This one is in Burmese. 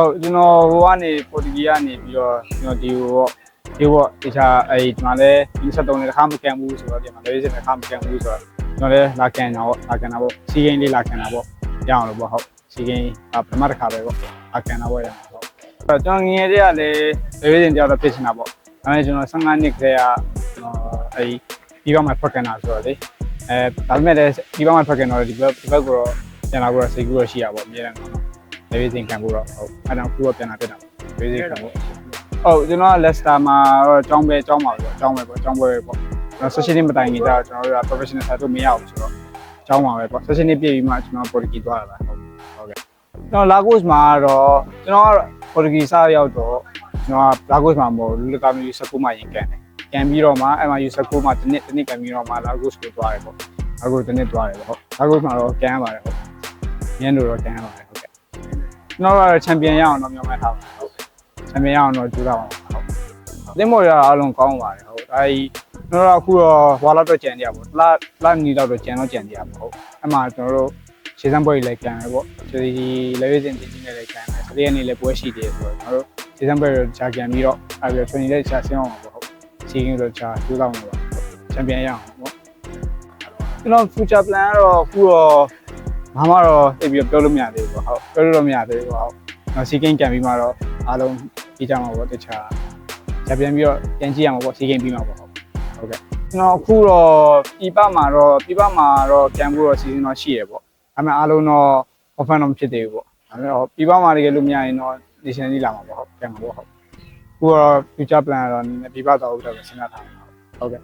ဟုတ်ကျွန်တော်ဟိုကနေပေါ်တူဂီကနေပြီးတော့ကျွန်တော်ဒီဟိုပေါ့ဒီပေါ့တခြားအဲ့ဒီမှာလဲ23နဲ့တစ်ခါမကန်ဘူးဆိုတော့ဒီမှာလေးစစ်တစ်ခါမကန်ဘူးဆိုတော့ကျွန်တော်လဲလာကန်တာပေါ့လာကန်တာပေါ့စီဂိမ်းလေးလာကန်တာပေါ့ရအောင်လို့ပေါ့ဟုတ်စီဂိမ်းအပထမတစ်ခါပဲပေါ့လာကန်တာပေါ့ရအောင်ဟုတ်အဲ့တော့ကျွန်တော်ငယ်တည်းကလည်းလေးစစ်တယောက်တော့ဖြစ်ချင်တာပေါ့ဒါပေမဲ့ကျွန်တော်15နှစ်ကတည်းကကျွန်တော်အဲ့ဒီဒီဘက်မှာဖက်ကန်တာဆိုတော့လေအဲဒါပေမဲ့လည်းဒီဘက်မှာဖက်ကန်တော့ဒီဘက်ဒီဘက်ကတော့ပြန်လာတော့စိတ်ကူးတော့ရှိရပါပေါ့အများနဲ့တော့ လေဗီစင်ခံဖို့တော့ဟုတ်အဲ့တော့ခုတော့ပြန်လာပြတာလေဗီစင်ခံဖို့ဟုတ်ကျွန်တော်ကလက်စတာမှာတော့ចောင်းပဲចောင်းပါပေါ့ចောင်းပဲပေါ့ចောင်းပဲပေါ့ကျွန်တော် session မတိုင်ခင်တော့ကျွန်တော်တို့က professional ဆက်လို့မရဘူးဆိုတော့ចောင်းပါပဲပေါ့ session ပြည့်ပြီးမှကျွန်တော် Portuguese သွားတာပါဟုတ်ဟုတ်ကဲ့ကျွန်တော် Lagos မှာတော့ကျွန်တော်က Portuguese စရောက်တော့ကျွန်တော်က Lagos မှာမဟုတ်လူကမျိုး19မှာရင်ကန်တယ်ကန်ပြီးတော့မှအဲ့မှာ U19 မှာတစ်နှစ်တစ်နှစ်ကန်ပြီးတော့မှ Lagos ကိုသွားတယ်ပေါ့ Lagos တစ်နှစ်သွားတယ်ပေါ့ဟုတ် Lagos မှာတော့ကန်ရပါတယ်ဟုတ်ညနေတော့ကန်ရပါတယ်ဟုတ် ကဲ့ကျွန်တော်ကတော့ချန်ပီယံရအောင်တော့မျှော်မှန်းထားပါတယ်ဟုတ်ချန်ပီယံရအောင်တော့ကြိုးစားပါမယ်ဟုတ်သင်းမော်ရအားလုံးကောင်းပါတယ်ဟုတ်အဲဒီကျွန်တော်တို့အခုတော့ဘွာလောက်တော့ကြံကြပါဘူးလာလာနီတော့တော့ကြံတော့ကြံကြပါဟုတ်အဲ့မှာကျွန်တော်တို့ခြေစမ်းပွဲကြီးလည်းကြံရပေါ့ဒီလေဝိစင်တင်ကြီးနဲ့လည်းကြံတယ်ဒီရက်နေ့လည်းပွဲရှိသေးတယ်ဆိုတော့ကျွန်တော်တို့ခြေစမ်းပွဲတော့ခြာကြံပြီးတော့အဲ့ပြီး training လည်းခြာဆင်းအောင်ပါဟုတ်စီကင်းတော့ခြာကြိုးစားမှာပါချန်ပီယံရအောင်ပေါ့ကျွန်တော် future plan ကတော့အခုတော့ ဘာမှတော့သိပြီးတော့ပြောလို့မရသေးဘူးပေါ့ဟုတ်ပြောလို့တော့မရသေးဘူးပေါ့ဟုတ်နော်စီကင်းကန်ပြီးမှတော့အားလုံးပြီးကြမှာပေါ့တခြားဂျပြန်ပြီးတော့ပြန်ကြည့်ရမှာပေါ့စီကင်းပြီးမှာပေါ့ဟုတ်ဟုတ်ကဲ့ကျွန်တော်အခုတော့ပြပမှာတော့ပြပမှာတော့ကန်ဖို့တော့စီစဉ်တော့ရှိရပေါ့ဒါပေမဲ့အားလုံးတော့ open တော့မဖြစ်သေးဘူးပေါ့ဒါပေမဲ့တော့ပြပမှာတကယ်လို့မရရင်တော့ nation ကြီးလာမှာပေါ့ဟုတ်ကန်မှာပေါ့ဟုတ်အခုတော့ future plan ကတော့ပြပတော့ဟုတ်တယ်ပဲစဉ်းစားထားမှာဟုတ်ကဲ့